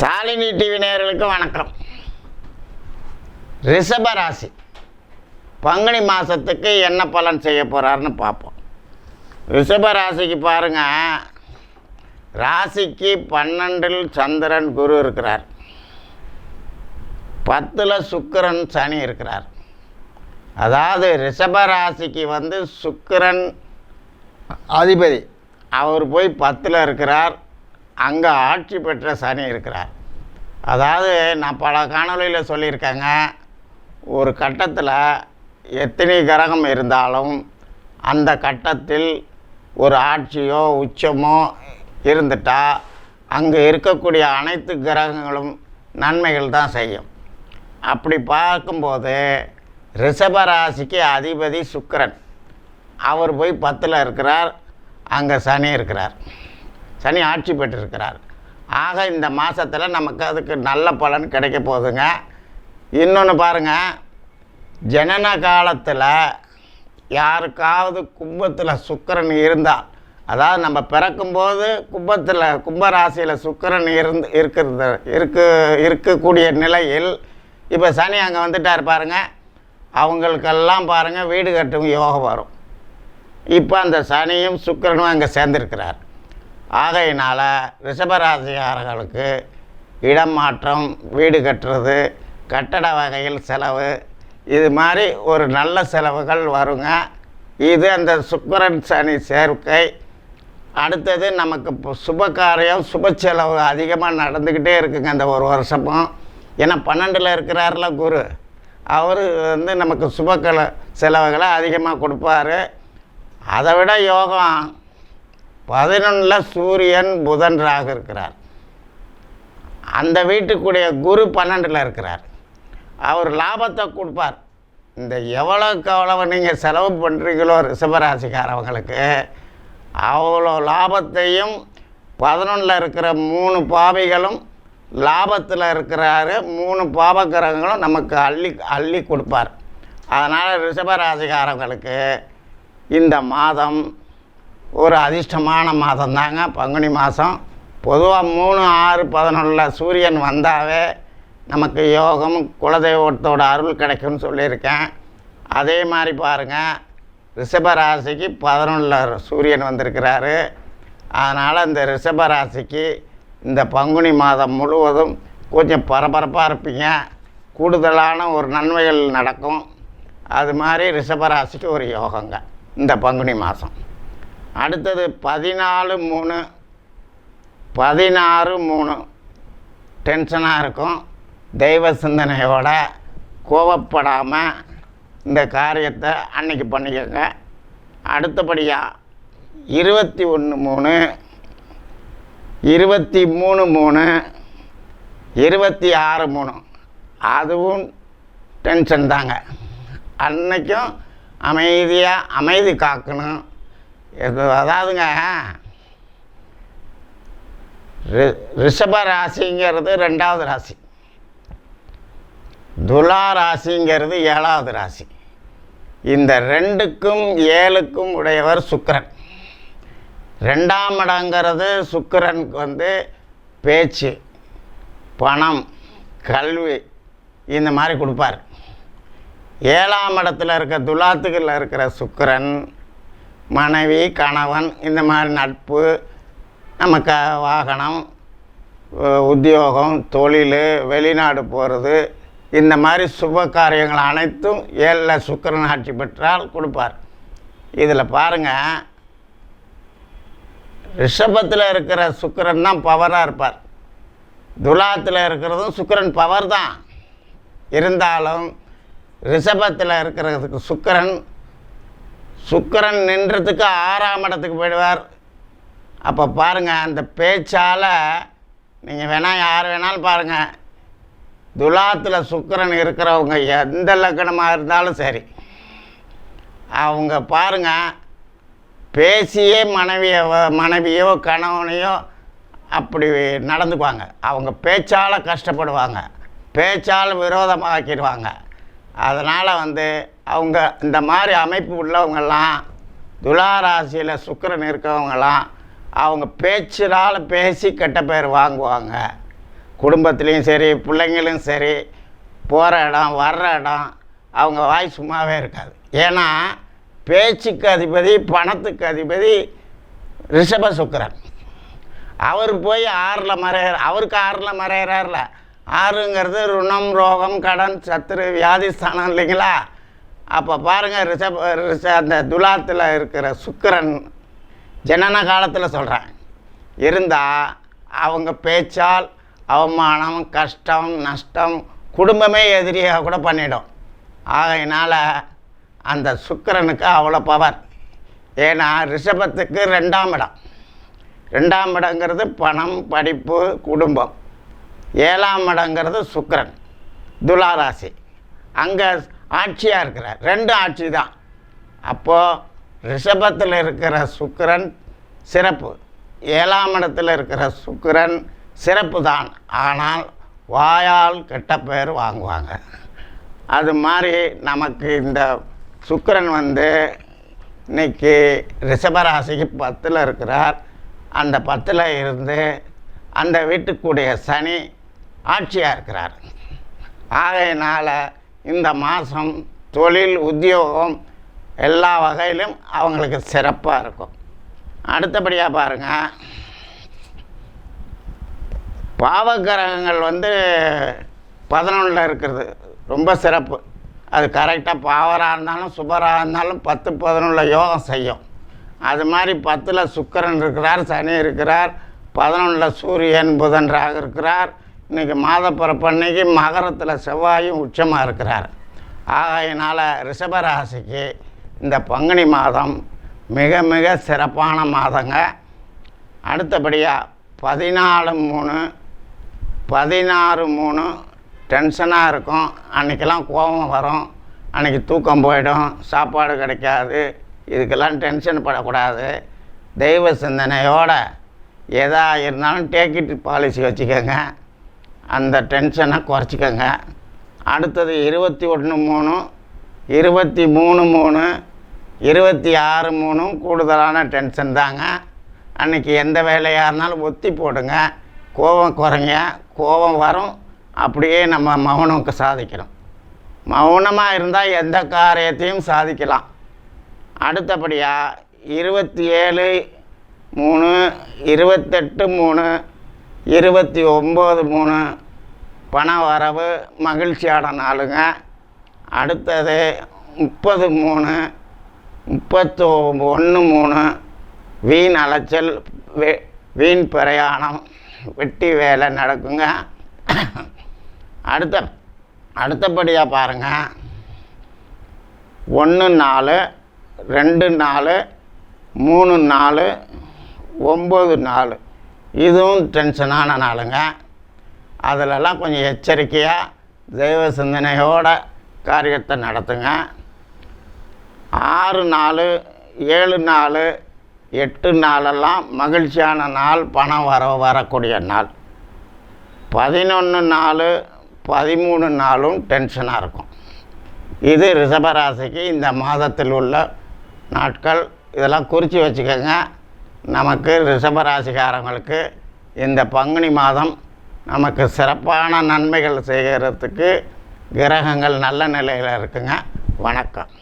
Shalini TV நேயர்களுக்கு வணக்கம். ரிஷப ராசி பங்குனி மாதத்துக்கு என்ன பலன் செய்ய போகிறாருன்னு பார்ப்போம். ரிஷப ராசிக்கு ராசிக்கு பன்னெண்டில் சந்திரன் குரு இருக்கிறார். பத்தில் சுக்கரன் சனி இருக்கிறார். அதாவது ரிஷப ராசிக்கு வந்து சுக்கரன் அதிபதி. அவர் போய் பத்தில் இருக்கிறார். அங்கே ஆட்சி பெற்ற சனி இருக்கிறார். அதாவது நான் பல காணொலியில் சொல்லியிருக்கேங்க ஒரு கட்டத்தில் எத்தனை கிரகம் இருந்தாலும் அந்த கட்டத்தில் ஒரு ஆட்சியோ உச்சமோ இருந்துட்டா அங்கே இருக்கக்கூடிய அனைத்து கிரகங்களும் நன்மைகள் தான் செய்யும். அப்படி பார்க்கும்போது ரிஷபராசிக்கு அதிபதி சுக்கரன். அவர் போய் பத்தில் இருக்கிறார் அங்கே சனி இருக்கிறார். சனி ஆட்சி பெற்றிருக்கிறார். ஆக இந்த மாதத்தில் நமக்கு அதுக்கு நல்ல பலன் கிடைக்க போகுதுங்க. இன்னொன்று பாருங்கள் ஜனன காலத்தில் யாருக்காவது கும்பத்தில் சுக்கரன் இருந்தால் அதாவது நம்ம பிறக்கும்போது கும்பத்தில் கும்பராசியில் சுக்கரன் இருந்து இருக்கிறது இருக்கு இருக்கக்கூடிய நிலையில் இப்போ சனி அங்கே வந்துட்டார் பாருங்க. அவங்களுக்கெல்லாம் பாருங்கள் வீடு கட்டும் யோகம் வரும். இப்போ அந்த சனியும் சுக்கிரனும் அங்கே சேர்ந்துருக்கிறார். ஆகையினால் ரிஷபராசிகாரர்களுக்கு இடம் மாற்றம் வீடு கட்டுறது கட்டட வகையில் செலவு இது மாதிரி ஒரு நல்ல செலவுகள் வருங்க. இது அந்த சுக்கரன் சனி சேர்க்கை. அடுத்தது நமக்கு இப்போ சுப சுப செலவு அதிகமாக நடந்துக்கிட்டே இருக்குங்க அந்த ஒரு வருஷமும். ஏன்னா பன்னெண்டில் இருக்கிறார்ல குரு. அவர் வந்து நமக்கு சுப செலவுகளை அதிகமாக கொடுப்பாரு. அதை விட யோகம் பதினொன்றில் சூரியன் புதன் ராகு இருக்கிறார். அந்த வீட்டுக்குடைய குரு பன்னெண்டில் இருக்கிறார். அவர் லாபத்தை கொடுப்பார். இந்த எவ்வளோக்கு எவ்வளவு நீங்கள் செலவு பண்ணுறீங்களோ ரிஷபராசிக்காரவங்களுக்கு அவ்வளோ லாபத்தையும் பதினொன்றில் இருக்கிற மூணு பாவைகளும் லாபத்தில் இருக்கிறாரு. மூணு பாவக்கிரகங்களும் நமக்கு அள்ளி அள்ளி கொடுப்பார். அதனால் ரிஷபராசிக்காரங்களுக்கு இந்த மாதம் ஒரு அதிர்ஷ்டமான மாதம் தாங்க பங்குனி மாதம். பொதுவாக மூணு ஆறு பதினொன்றில் சூரியன் வந்தாவே நமக்கு யோகம் குலதெய்வத்தோட அருள் கிடைக்கும்னு சொல்லியிருக்கேன். அதே மாதிரி பாருங்கள் ரிஷபராசிக்கு பதினொன்றில் சூரியன் வந்திருக்கிறாரு. அதனால் இந்த ரிஷபராசிக்கு இந்த பங்குனி மாதம் முழுவதும் கொஞ்சம் பரபரப்பாக இருப்பீங்க. கூடுதலான ஒரு நன்மைகள் நடக்கும். அது மாதிரி ரிஷபராசிக்கு ஒரு யோகங்க இந்த பங்குனி மாதம். அடுத்தது பதினாலு மூணு பதினாறு மூணு. டென்ஷனாக இருக்கும். தெய்வ சிந்தனையோட கோவப்படாமல் இந்த காரியத்தை அன்னைக்கு பண்ணிக்கோங்க. அடுத்தபடியாக இருபத்தி ஒன்று மூணு இருபத்தி மூணு மூணு இருபத்தி ஆறு மூணு. அதுவும் டென்ஷன் தாங்க. அன்னைக்கும் அமைதியாக அமைதி காக்கணும். அதாவதுங்க. ரி- ரிஷப ராசிங்கிறது ரெண்டாவது ராசி. துலா ராசிங்கிறது ஏழாவது ராசி. இந்த ரெண்டுக்கும் ஏழுக்கும் உடையவர் சுக்கரன். ரெண்டாம் இடங்கிறது சுக்கரனுக்கு வந்து பேச்சு பணம் கல்வி இந்த மாதிரி கொடுப்பார். ஏழாம் இடத்துல இருக்க துலாத்துகளில் இருக்கிற சுக்கரன் மனைவி கணவன் இந்த மாதிரி நட்பு நமக்கு வாகனம் உத்தியோகம் தொழில் வெளிநாடு போகிறது இந்த மாதிரி சுப காரியங்கள் அனைத்தும் ஏழில் சுக்கரன் ஆட்சி பெற்றால் கொடுப்பார். இதில் பாருங்கள் ரிஷபத்தில் இருக்கிற சுக்கரன் தான் பவராக இருப்பார். துலாத்தில் இருக்கிறதும் சுக்கரன் பவர் தான். இருந்தாலும் ரிஷபத்தில் இருக்கிறதுக்கு சுக்கரன் சுக்கரன் நின்றதுக்கு ஆறாம் இடத்துக்கு போயிடுவார். அப்போ பாருங்கள் அந்த பேச்சால் நீங்கள் வேணால் யார் வேணாலும் பாருங்கள் துலாத்தில் சுக்கரன் இருக்கிறவங்க எந்த லக்கணமாக இருந்தாலும் சரி. அவங்க பாருங்கள் பேசியே மனைவியை மனைவியோ கணவனையோ அப்படி நடந்துக்குவாங்க. அவங்க பேச்சால் கஷ்டப்படுவாங்க. பேச்சால் விரோதமாக்கிடுவாங்க. அதனால் வந்து அவங்க இந்த மாதிரி அமைப்பு உள்ளவங்கெல்லாம் துலாராசியில் சுக்கரன் இருக்கவங்களாம் அவங்க பேச்சினால் பேசி கெட்ட பேர் வாங்குவாங்க. குடும்பத்துலேயும் சரி பிள்ளைங்களும் சரி போகிற இடம் வர்ற இடம் அவங்க வாய் சும்மாவே இருக்காது. ஏன்னா பேச்சுக்கு அதிபதி பணத்துக்கு அதிபதி ரிஷப சுக்கிரன். அவர் போய் ஆறில் மறையிற அவருக்கு ஆறில் மறையிறார்ல. ஆறுங்கிறது ருணம் ரோகம் கடன் சத்துரு வியாதிஸ்தானம் இல்லைங்களா? அப்போ பாருங்கள் ரிஷப் ரிஷ அந்த துலாத்தில் இருக்கிற சுக்கரன் ஜனன காலத்தில் சொல்கிறேன் இருந்தால் அவங்க பேச்சால் அவமானம் கஷ்டம் நஷ்டம் குடும்பமே எதிரியாக கூட பண்ணிடும். ஆகையினால் அந்த சுக்கரனுக்கு அவ்வளோ பவர். ஏன்னா ரிஷபத்துக்கு ரெண்டாம் இடம். ரெண்டாம் இடங்கிறது பணம் படிப்பு குடும்பம். ஏழாம் இடங்கிறது சுக்கரன் துலாராசி அங்கே ஆட்சியாக இருக்கிறார். ரெண்டு ஆட்சி தான். அப்போது ரிஷபத்தில் இருக்கிற சுக்கரன் சிறப்பு. ஏழாம் இடத்தில் இருக்கிற சுக்கிரன் சிறப்பு தான். ஆனால் வாயால் கெட்ட பேர் வாங்குவாங்க. அது மாதிரி நமக்கு இந்த சுக்கரன் வந்து இன்னைக்கு ரிஷபராசிக்கு பத்தில் இருக்கிறார். அந்த பத்தில் இருந்து அந்த வீட்டுக்குடைய சனி ஆட்சியாக இருக்கிறார். ஆகையினால் இந்த மாதம் தொழில் உத்தியோகம் எல்லா வகையிலும் அவங்களுக்கு சிறப்பாக இருக்கும். அடுத்தபடியாக பாருங்கள் பாவக்கிரகங்கள் வந்து பதினொன்றில் இருக்கிறது. ரொம்ப சிறப்பு. அது கரெக்டாக பாவராக இருந்தாலும் சுபராக இருந்தாலும் பத்து பதினொன்றில் யோகம் செய்யும். அது மாதிரி பத்தில் சுக்கரன் இருக்கிறார் சனி இருக்கிறார் பதினொன்றில் சூரியன் புதன் இருக்கிறார். இன்றைக்கி மாதப்பிறப்பன்னைக்கு மகரத்தில் செவ்வாயும் உச்சமாக இருக்கிறார். ஆகையினால் ரிஷபராசிக்கு இந்த பங்குனி மாதம் மிக மிக சிறப்பான மாதங்க. அடுத்தபடியாக பதினாலு மூணு பதினாறு மூணு டென்ஷனாக இருக்கும். அன்றைக்கெல்லாம் கோபம் வரும். அன்றைக்கி தூக்கம் போயிடும். சாப்பாடு கிடைக்காது. இதுக்கெல்லாம் டென்ஷன் படக்கூடாது. தெய்வ சிந்தனையோட எதாக இருந்தாலும் டேக்கிட் பாலிசி வச்சுக்கோங்க. அந்த டென்ஷனை குறைச்சிக்கோங்க. அடுத்தது இருபத்தி ஒன்று மூணு இருபத்தி மூணு மூணு இருபத்தி ஆறு மூணும் கூடுதலான டென்ஷன் தாங்க. அன்றைக்கி எந்த வேலையாக இருந்தாலும் ஒத்தி போடுங்க. கோபம் குறைங்க. கோபம் வரும். அப்படியே நம்ம மௌனம்க்கு சாதிக்கணும் மௌனமாக இருந்தால் எந்த காரியத்தையும் சாதிக்கலாம். அடுத்தபடியாக இருபத்தி ஏழு மூணு இருபத்தெட்டு மூணு இருபத்தி ஒம்பது மூணு பண வரவு மகிழ்ச்சியான நாளுங்க. அடுத்தது முப்பது மூணு முப்பத்து ஒன்று மூணு வீண் அலைச்சல் வே வீண் பிரயாணம் வெட்டி வேலை நடக்குங்க. அடுத்த அடுத்தபடியாக பாருங்கள் ஒன்று நாலு ரெண்டு நாலு மூணு நாலு ஒம்பது நாலு. இதுவும் டென்ஷனான நாளுங்க. அதிலெல்லாம் கொஞ்சம் எச்சரிக்கையாக தெய்வ சிந்தனையோட காரியத்தை நடத்துங்க. ஆறு நாலு ஏழு நாலு எட்டு நாளெல்லாம் மகிழ்ச்சியான நாள் பணம் வர வரக்கூடிய நாள். பதினொன்று நாலு பதிமூணு நாளும் டென்ஷனாக இருக்கும். இது ரிஷபராசிக்கு இந்த மாதத்தில் உள்ள நாட்கள். இதெல்லாம் குறித்து வச்சுக்கோங்க. நமக்கு ரிஷபராசிகாரங்களுக்கு இந்த பங்குனி மாதம் நமக்கு சிறப்பான நன்மைகள் செய்கிறதுக்கு கிரகங்கள் நல்ல நிலையில் இருக்குங்க. வணக்கம்.